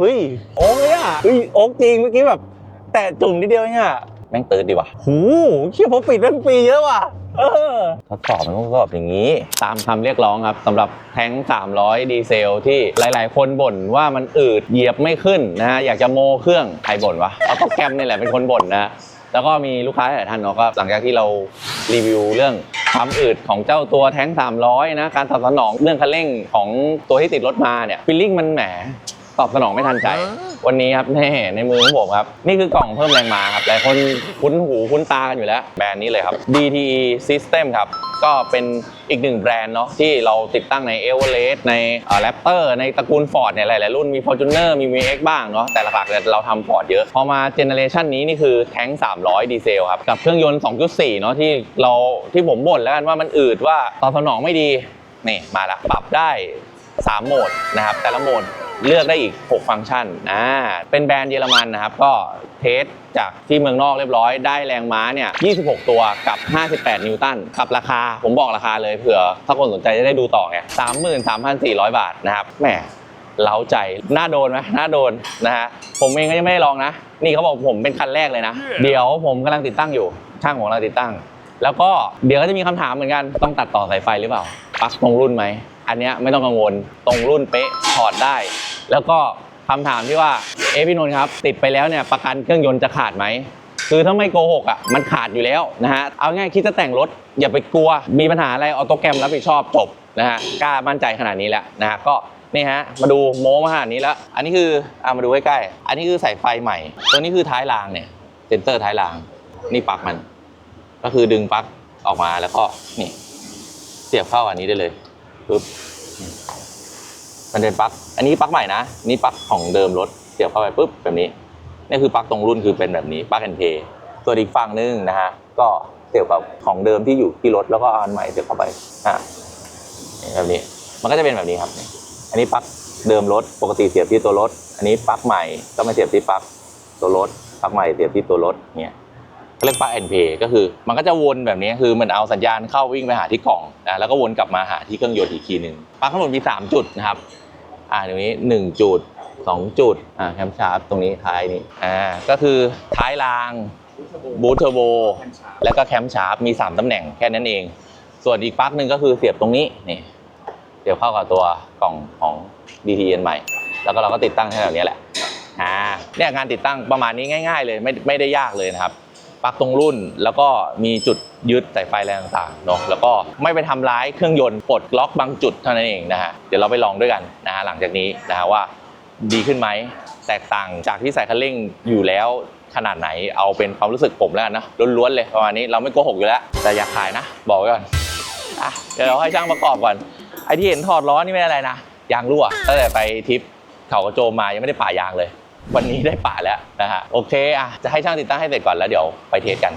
เฮ้ยโอ๊กเลยอะเฮ้ยโอ๊กจริงเมื่อกี้แบบ แตะจุ่มนิดเดียวเองอะแม่งตื่นดีว่ะหูเชี่ยพอปิดแม่งปีเยอะว่ะเออทดสอบมันต้องทดสอบอย่างนี้ ตามคำเรียกร้องครับสำหรับแทง300 ดีเซล ที่หลาย ๆ คนบ่นว่ามันอืดเหยียบไม่ขึ้นนะฮะอยากจะโมเครื่องใครบ่นวะเอาโปรแกมนี่แหละเป็นคนบ่นนะแล้วก็มีลูกค้าหลายท่านเนาะก็หลังจากที่เรารีวิวเรื่องความอืดของเจ้าตัวแท้ง 300 นะ การตอบสนองเรื่องคันเร่งของตัวที่ติดรถมาเนี่ยฟิลลิ่งมันแหม ตอบสนองไม่ทันใจ วันนี้ครับแน่ในมือของผมครับ นี่คือกล่องเพิ่มแรงม้าครับหลายคนคุ้นหูคุ้นตากันอยู่แล้ว แบรนด์นี้เลยครับ DTE System ครับ ก็เป็นอีกหนึ่งแบรนด์เนาะที่เราติดตั้งใน e v e r e s t ในแรปเตอร์ในตระกูล Ford เนี่ยหลายๆรุ่นมี Fortuner มี VX บ้างเนาะแต่หลักๆเนี่ยเราทำ Ford เยอะ พอมาเจเนเรชันนี้นี่คือแท้ง 300 ดีเซลครับ กับเครื่องยนต์ 2.4 เนาะที่เราที่ผมบ่นแล้วกันว่ามันอืดว่าตอบสนองไม่ดีนี่มาละปรับได้ 3 โหมดนะครับแต่ละโหมด เลือกได้อีก 6 ฟังก์ชันอ่าเป็นแบรนด์เยอรมันนะครับ ก็เทสจากที่เมืองนอกเรียบร้อย ได้แรงม้าเนี่ย 26 ตัวกับ 58 นิวตันกับราคา ผมบอกราคาเลยเผื่อ ถ้าคนสนใจจะได้ดูต่อไง33,400 บาทนะครับ แหมเล้าใจ น่าโดนไหมน่าโดนนะฮะ ผมเองก็ยังไม่ได้ลองนะ นี่เขาบอกผมเป็นคันแรกเลยนะ เดี๋ยวผมกำลังติดตั้งอยู่ ช่างผมกำลังติดตั้ง แล้วก็เดี๋ยวก็จะมีคำถามเหมือนกัน ต้องตัดต่อสายไฟหรือเปล่าปลั๊กตรงรุ่นไหม อันเนี้ยไม่ต้องกังวลตรงรุ่นเป๊ะถอดได้ แล้วก็คำถามที่ว่าเอพี่นนท์ครับ ติดไปแล้วเนี่ยประกันเครื่องยนต์จะขาดไหมคือถ้าไม่โกหกอะมันขาดอยู่แล้วนะฮะเอาง่ายคิดจะแต่งรถ อย่าไปกลัวมีปัญหาอะไรออโตแกรมรับผิดชอบจบนะฮะกล้ามั่นใจขนาดนี้แล้วนะฮะก็นี่ฮะมาดูโม้มาขนาดนี้แล้ว อันนี้คือเอามาดูใกล้ๆอันนี้คือสายไฟใหม่ตัวนี้คือท้ายรางเนี่ยเซนเตอร์ท้ายราง นี่ปลั๊กมัน ก็คือดึงปลั๊กออกมาแล้วก็นี่ เสียบเข้าอันนี้ได้เลย ปึ๊บมันเป็นปลั๊กอันนี้ปลั๊กใหม่นะนี่ปลั๊กของเดิมรถเสียบเข้าไปปุ๊บแบบนี้นี่คือปลั๊กตรงรุ่นคือเป็นแบบนี้ปลั๊กแอนเพย์ส่วนอีกฝั่งนึงนะฮะก็เสียบกับของเดิมที่อยู่ที่รถแล้วก็อาอันใหม่เสียบเข้าไปอะแบบนี้มันก็จะเป็นแบบนี้ครับ อันนี้ปลั๊กเดิมรถปกติเสียบที่ตัวรถ อันนี้ปลั๊กใหม่ก็มาเสียบที่ปลั๊กตัวรถปลั๊กใหม่เสียบที่ตัวรถเนี่ย เรียกปลั๊กแอนเพย์ก็คือ มันก็จะวนแบบนี้คือมันเอาสัญญาณเข้าวิ่งไปหาที่กล่องนะแล้วก็วนกลับมาหาที่เครื่องยนต์อีกทีหนึ่งปลั๊กทั้งหมดมี 3 จุดนะครับอ่าตรงนี้ 1 จุด 2 จุดอ่าแคมชาร์ปตรงนี้ท้ายนี้อ่าก็คือท้ายรางบูทเทอร์โบแล้วก็แคมชาร์ปมี 3ตำแหน่งแค่นั้นเอง ส่วนอีกปลั๊กหนึ่งก็คือเสียบตรงนี้นี่เสียบเข้ากับตัวกล่องของ DTN ใหม่ แล้วก็เราก็ติดตั้งแค่แบบนี้แหละอ่าเนี่ยงานติดตั้งประมาณนี้ง่าย ๆ เลยไม่ไม่ได้ยากเลยนะครับ ปลั๊กตรงรุ่น แล้วก็มีจุดยึดสายไฟอะไรต่างๆเนาะแล้วก็ไม่ไปทำร้ายเครื่องยนต์ปลดล็อกบางจุดเท่านั้นเองนะฮะเดี๋ยวเราไปลองด้วยกันนะฮะหลังจากนี้นะฮะว่าดีขึ้นไหมแตกต่างจากที่ใส่คันเร่งอยู่แล้วขนาดไหนเอาเป็นความรู้สึกผมแล้วกันนะล้วนๆเลยประมาณนี้เราไม่โกหกอยู่แล้ว แต่อยากขายนะ บอกไว้ก่อนอะเดี๋ยวเราให้ช่างประกอบก่อนไอที่เห็นถอดล้อนี่ไม่อะไรนะยางรั่วตั้งแต่ไปทริปเขากระโจมมายังไม่ได้ป่ายางเลย วันนี้ได้ป่าแล้วนะฮะโอเคอะจะให้ช่างติดตั้งให้เสร็จก่อนแล้วเดี๋ยวไปเทสกัน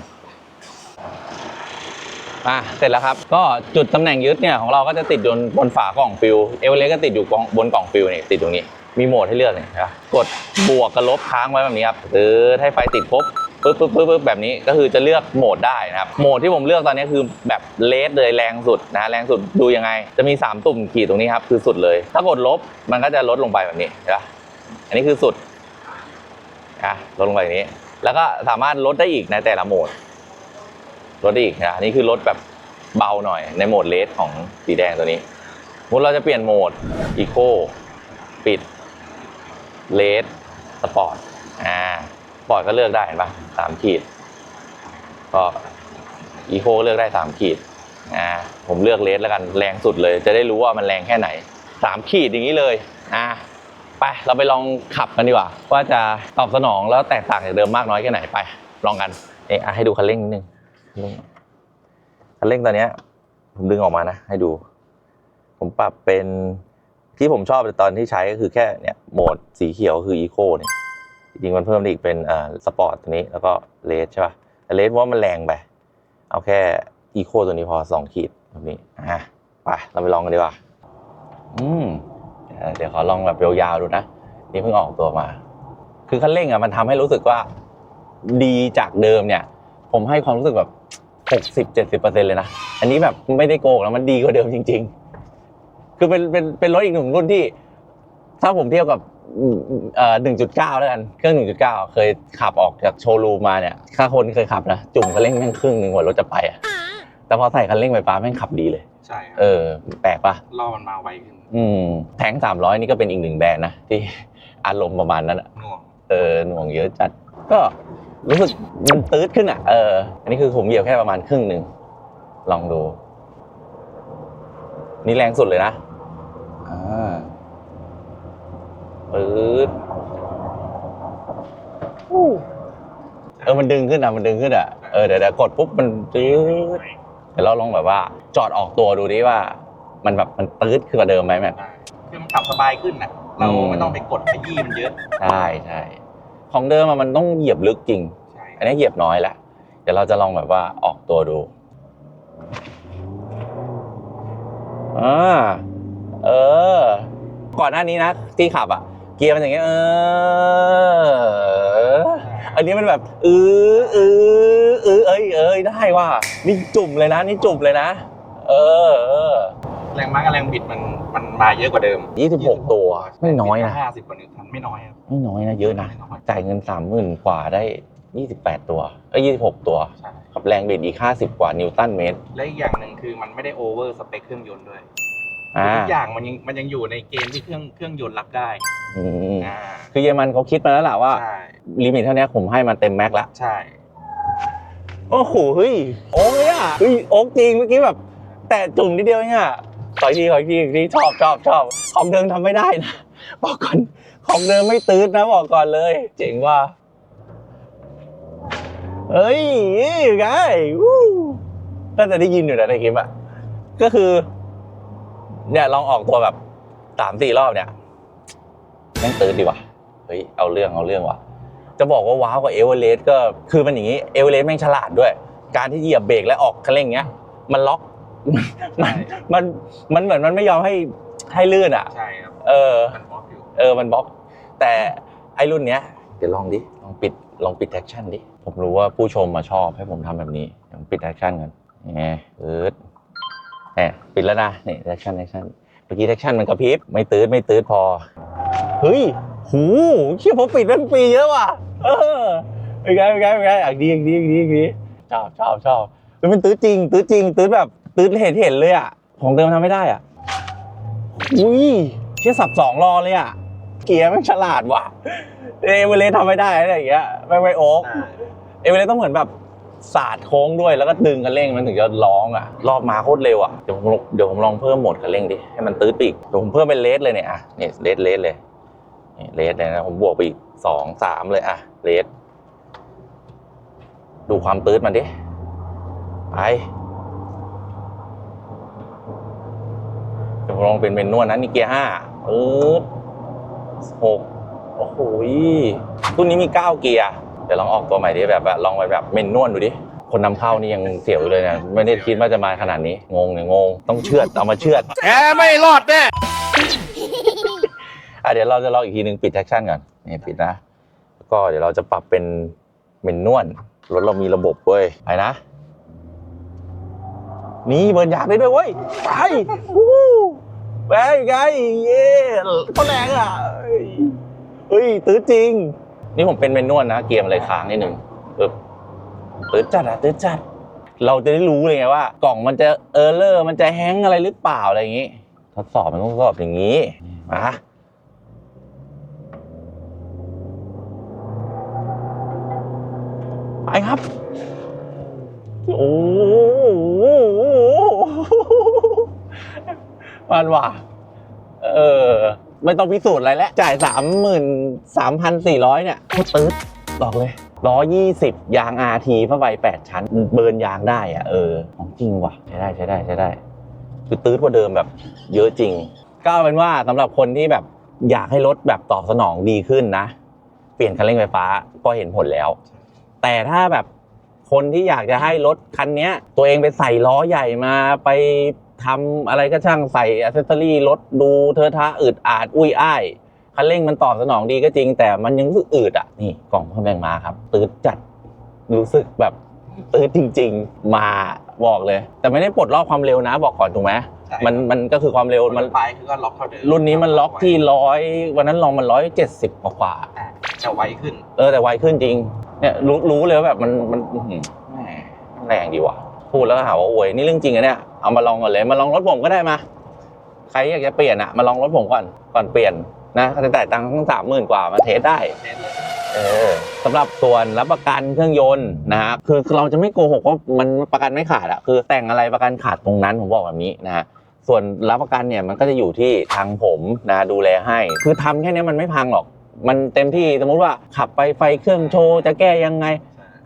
อะเสร็จแล้วครับ ก็จุดตำแหน่งยึดเนี่ยของเราก็จะติดบนบนฝากล่องฟิลเอเวเรสต์ก็ติดอยู่บนกล่องฟิลเนี่ยติดตรงนี้มีโหมดให้เลือกเนี่ยนะครับกดบวกกับลบค้างไว้แบบนี้ครับหรือให้ไฟติดปุ๊บปึ๊บปึ๊บปึ๊บปึ๊บแบบนี้ก็คือจะเลือกโหมดได้นะครับ โหมดที่ผมเลือกตอนนี้คือแบบเลสเลยแรงสุดนะแรงสุดดูยังไง จะมีสามตุ่มขีดตรงนี้ครับ คือสุดเลย ถ้ากดลบมันก็จะลดลงไปแบบนี้เห็นปะอันนี้คือสุด อะลดลงไปอย่างนี้ แล้วก็สามารถลดได้อีกในแต่ละโหมด ลดได้อีกนะนี่คือลดแบบเบาหน่อยในโหมดเลสของสีแดงตัวนี้สมมติเราจะเปลี่ยนโหมดอีโคปิดเลสสปอร์ตอ่าสปอร์ตก็เลือกได้เห็นปะสามขีดก็อีโคเลือกได้สามขีดอ่าผมเลือกเลสแล้วกันแรงสุดเลย จะได้รู้ว่ามันแรงแค่ไหนสามขีดอย่างนี้เลยอ่า ไปเราไปลองขับกันดีกว่า ว่าจะตอบสนองแล้วแตกต่างจากเดิมมากน้อยแค่ไหนไป ลองกันนี่อะให้ดูคันเร่งนิดนึงคันเร่งตอนเนี้ยผมดึงออกมานะ ให้ดู ผมปรับเป็นที่ผมชอบตอนที่ใช้ก็คือแค่เนี่ยโหมดสีเขียวคืออีโคเนี่ยจริงมันเพิ่มได้อีกเป็นอ่าสปอร์ตตัวนี้แล้วก็เลสใช่ป่ะเลสว่ามันแรงไป เอาแค่อีโคตัวนี้พอสองขีดแบบนี้อะไปเราไปลองกันดีกว่า อืม เดี๋ยวขอลองแบบยาวๆดูนะ นี่เพิ่งออกตัวมา คือคันเร่งอะมันทำให้รู้สึกว่าดีจากเดิมเนี่ย ผมให้ความรู้สึกแบบหกสิบเจ็ดสิบเปอร์เซ็นเลยนะ อันนี้แบบไม่ได้โกงแล้วมันดีกว่าเดิมจริง ๆ คือเป็นเป็นเป็นรถอีกหนึ่งรุ่นที่ ถ้าผมเทียบกับเอ่อ1.9แล้วกัน เครื่อง1.9เก้าเคยขับออกจากโชว์รูมมาเนี่ย ถ้าคนเคยขับนะ จุ่มคันเร่งแม่งครึ่งหนึ่งกว่ารถจะไปอะ แต่พอใส่คันเร่งไฟฟ้าแม่งขับดีเลย ใช่ครับเออ แปลกปะล่อมันมาไวขึ้นอืมแทง300นี่ก็เป็นอีกหนึ่งแบรนด์นะที่อารมณ์ประมาณนั้นอะหน่วงเออหน่วงเยอะจัด ก็รู้สึกมันตืดขึ้นอะเออ อันนี้คือผมเหยียบแค่ประมาณครึ่งหนึ่งลองดู นี่แรงสุดเลยนะอ่าปืดอู้เออมันดึงขึ้นอะมันดึงขึ้นอะเออเดี๋ยวเดี๋ยวกดปุ๊บมันตืด เดี๋ยวเราลองแบบว่า จอดออกตัวดูดิว่า มันแบบมันตืดขึ้นกว่าเดิมไหมแม่ใช่คือมันขับสบายขึ้นนะเราอืมไม่ต้องไปกดขยี้มันเยอะ ใช่ใช่ของเดิมอะมันต้องเหยียบลึกจริง ใช่อันนี้เหยียบน้อยแล้วเดี๋ยวเราจะลองแบบว่าออกตัวดูอ่าเออ ก่อนหน้านี้นะที่ขับอะ เกียร์มันอย่างเงี้ยเออ อันนี้มันแบบเออเออเออเอ้ยเอ้ยได้ว่านี่จุ่มเลยนะ นี่จุ่มเลยนะ เออเออแรงม้ากับแรงบิดมันมันมาเยอะกว่าเดิมยี่สิบหกตัวไม่น้อยนะห้าสิบกว่านิวตันไม่น้อยครับไม่น้อยนะเยอะนะไม่น้อยจ่ายเงินสามหมื่นกว่าได้ยี่สิบแปดตัวเอ้ยยี่สิบหกตัว ใช่กับแรงบิดอีกห้าสิบกว่านิวตันเมตร และอีกอย่างหนึ่งคือมันไม่ได้โอเวอร์สเปคเครื่องยนต์ด้วยอ่าทุกอย่างมันยังมันยังอยู่ในเกณฑ์ที่เครื่องเครื่องยนต์รับได้อืมอ่าคือเยอรมันเขาคิดมาแล้วล่ะว่าใช่ ลิมิตเท่านี้ผมให้มาเต็มแม็กซ์ละใช่ โอ้โหเฮ้ยโอ๊กเลยอะเฮ้ยโอ๊กจริงเมื่อกี้แบบ แต่จุ่มนิดเดียวเองอะขออีกทีขออีกทีอีกทีชอบชอบชอบของเดิมทำไม่ได้นะบอกก่อนของเดิมไม่ตื้ดนะบอกก่อนเลย เจ๋งว่าเฮ้ยไงวู้น่าจะได้ยินอยู่นะในคลิปอะก็คือ เนี่ยลองออกตัวแบบสามสี่รอบเนี่ยแม่งตื้ดดีว่ะเฮ้ยเอาเรื่องเอาเรื่องว่ะ จะบอกว่าว้าวกับเอเวอเรสต์ก็คือมันอย่างนี้เอเวอเรสต์แม่งฉลาดด้วย การที่เหยียบเบรกและออกคันเร่งเงี้ย มันล็อกมันมันมันเหมือนมันไม่ยอมให้ให้ลื่นอะใช่ครับเออมันบล็อกอยู่เออมันบล็อก แต่ไอ้รุ่นเนี้ยเดี๋ยวลองดิลองปิดลองปิดแท็กชั่นดิผมรู้ว่าผู้ชมมาชอบให้ผมทำแบบนี้เดี๋ยวผมปิดแท็กชั่นกันนี่ตืดแหมปิดแล้วนะนี่แท็กชั่นแท็กชั่นเมื่อกี้แท็กชั่นมันกระพริบไม่ตืดไม่ตืดพอเฮ้ย หูเชี่ยผมปิดเป็นปีเยอะว่ะเออเป็นไงเป็นไงเป็นไงอะดีดีดีดีชอบชอบชอบเฮ้ยมันตื้อจริง ตื้อจริง ตื้อแบบ ตื้อเห็นเห็นเลยอะของเดิมทำไม่ได้อะอุ้ยเชี่ยสับสองรอเลยอะเกียร์แม่งฉลาดว่ะเอเวอเรสต์ทำไม่ได้อะไรอย่างเงี้ยไม่ไม่โอ๊กใช่เอเวอเรสต์ต้องเหมือนแบบสาดโค้งด้วยแล้วก็ดึงคันเร่งมันถึงจะร้องอะ รอบมาโคตรเร็วอะเดี๋ยวผมลองเดี๋ยวผมลองเพิ่มโหมดคันเร่งดิให้มันตื้อปีกเดี๋ยวผมเพิ่มเป็นเลสเลยเนี่ยอะนี่เลสเลสเลยนี่ เลสเลยนะผมบวกไปอีกสองสามเลยอะเลสดูความตื้ดมันดิไปเดี๋ยวลองเป็นเมนนวลนะนี่เกียร์ห้าปึ๊ดหกโอ้โหรุ่นนี้มีเก้าเกียร์เดี๋ยวลองออกตัวใหม่ดิแบบลองไปแบบเมนนวลดูดิคนนำเข้านี่ยังเสียวเลยนะไม่ได้คิดว่าจะมาขนาดนี้ งงเนี่ยงง ต้องเชือดเอามาเชือดแกไม่รอดแน่ เดี๋ยวเราจะลองอีกทีหนึ่งปิดแท็กชั่นก่อนนี่ปิดนะแล้วก็เดี๋ยวเราจะปรับเป็นเมนนวลรถเรามีระบบเว้ยไปนะ นี่เบิร์นยางได้ด้วยเว้ยไปวู้ไปไงเย่เขาแรงอะเฮ้ยเตื้อจริง นี่ผมเป็นเมนนวลนะ เกียร์มันเลยค้างนิดหนึ่งปึ๊บตื้อจัดอะตื้อจัด เราจะได้รู้เลยไงว่า กล่องมันจะเออร์เลอร์มันจะแฮงอะไรหรือเปล่าอะไรอย่างนี้ ทดสอบมันต้องทดสอบอย่างนี้มา ไปครับ โอ้โหมันว่ะเออ ไม่ต้องพิสูจน์อะไรแล้ว จ่ายสามหมื่นสามพันสี่ร้อยเนี่ยโคตรตืดบอกเลยร้อยี่สิบยาง RT ผ้าใบแปดชั้น เบิร์นยางได้อะเออ ของจริงว่ะ ใช้ได้ใช้ได้ใช้ได้ คือตืดกว่าเดิมแบบ เยอะจริง ก็เอาเป็นว่าสำหรับคนที่แบบอยากให้รถแบบตอบสนองดีขึ้นนะ เปลี่ยนคันเร่งไฟฟ้าก็เห็นผลแล้ว แต่ถ้าแบบคนที่อยากจะให้รถคันเนี้ยตัวเองไปใส่ล้อใหญ่มาไปทำอะไรก็ช่างใส่อ c เซสซอรี่รถดูเทอะทะอึดอาดอุ้ยอ้ายคันเร่งมันตอบสนองดีก็จริง แต่มันยังรู้สึกอืดอะนี่กล่องเพิ่มแรงมาครับตืดจัดรู้สึกแบบตืดจริง ๆ มาบอกเลย แต่ไม่ได้ปลดล็อกความเร็วนะบอกก่อนถูกไหมใช่มันมันก็คือความเร็วมัมันนปลายคือก็ล็อกเท่าเดิมรุ่นนี้มันล็อกที่ร้อยวันนั้นลองมันร้อยเจ็ดสิบกว่าอ่าจะไวขึ้นๆเออแต่ไวขึ้นจริง เนี่ยรู้รู้เลยว่าแบบมันมันอื้อหือแหมแรงดีว่ะพูดแล้วก็หาว่าอวยนี่เรื่องจริงอะเนี่ยเอามาลองก่อนเลยมาลองรถผมก็ได้มา ใครอยากจะเปลี่ยนอะมาลองรถผมก่อนก่อนเปลี่ยนนะก็จะจ่ายตังค์ทั้งสามหมื่นกว่ามาเทสได้เทสเลยเออสำหรับส่วนรับประกันเครื่องยนต์นะฮะคือคือเราจะไม่โกหกว่ามันประกันไม่ขาดอะคือแต่งอะไรประกันขาดตรงนั้นผมบอกแบบนี้นะฮะส่วนรับประกันเนี่ยมันก็จะอยู่ที่ทางผมนะดูแลให้ คือทำแค่เนี้ยมันไม่พังหรอก มันเต็มที่สมมุติว่าขับไปไฟเครื่องโชว์จะแก้ยังไง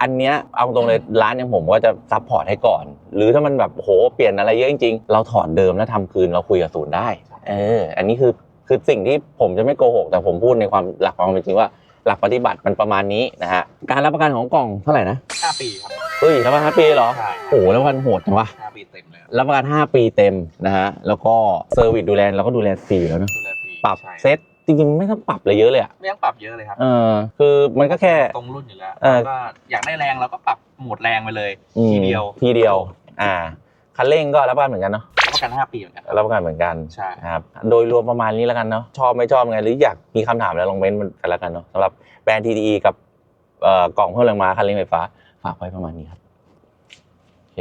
อันเนี้ยเอาตรงเลยร้านอย่างผมก็จะซัพพอร์ตให้ก่อน หรือถ้ามันแบบโหเปลี่ยนอะไรเยอะจริงๆ เราถอดเดิมแล้วทำคืนเราคุยกับศูนย์ได้เอออันนี้คือคือสิ่งที่ผมจะไม่โกหก แต่ผมพูดในความหลักความเป็นจริงว่าหลักปฏิบัติมันประมาณนี้นะฮะการรับประกันของกล่องเท่าไหร่นะห้าปีครับเฮ้ยรับประกันห้าปีเหรอใช่โอ้โหรับประกันโหดจังวะห้าปีเต็มเลยครับรับประกันห้าปีเต็มนะฮะแล้วก็เซอร์วิสดูแลเราก็ดูแลฟรีอยู่แล้วเนอะดูแลฟรีปรับใช่เซ็ต จริงๆไม่ต้องปรับอะไรเยอะเลยอะไม่ต้องปรับเยอะเลยครับเออคือมันก็แค่ตรงรุ่นอยู่แล้วเออแล้วก็อยากได้แรงเราก็ปรับโหมดแรงไปเลยอืมทีเดียวทีเดียว อ่าคันเร่งก็รับประกันเหมือนกันเนาะรับประกันห้าปีเหมือนกันรับประกันเหมือนกันใช่นะครับโดยรวมประมาณนี้แล้วกันเนาะชอบไม่ชอบไงหรืออยากมีคำถามอะไรลองเม้นต์มันกันแล้วกันเนาะสำหรับแบรนด์ TDE กับเอ่อกล่องเพิ่มแรงม้าคันเร่งไฟฟ้าฝากไว้ประมาณนี้ครับโอเค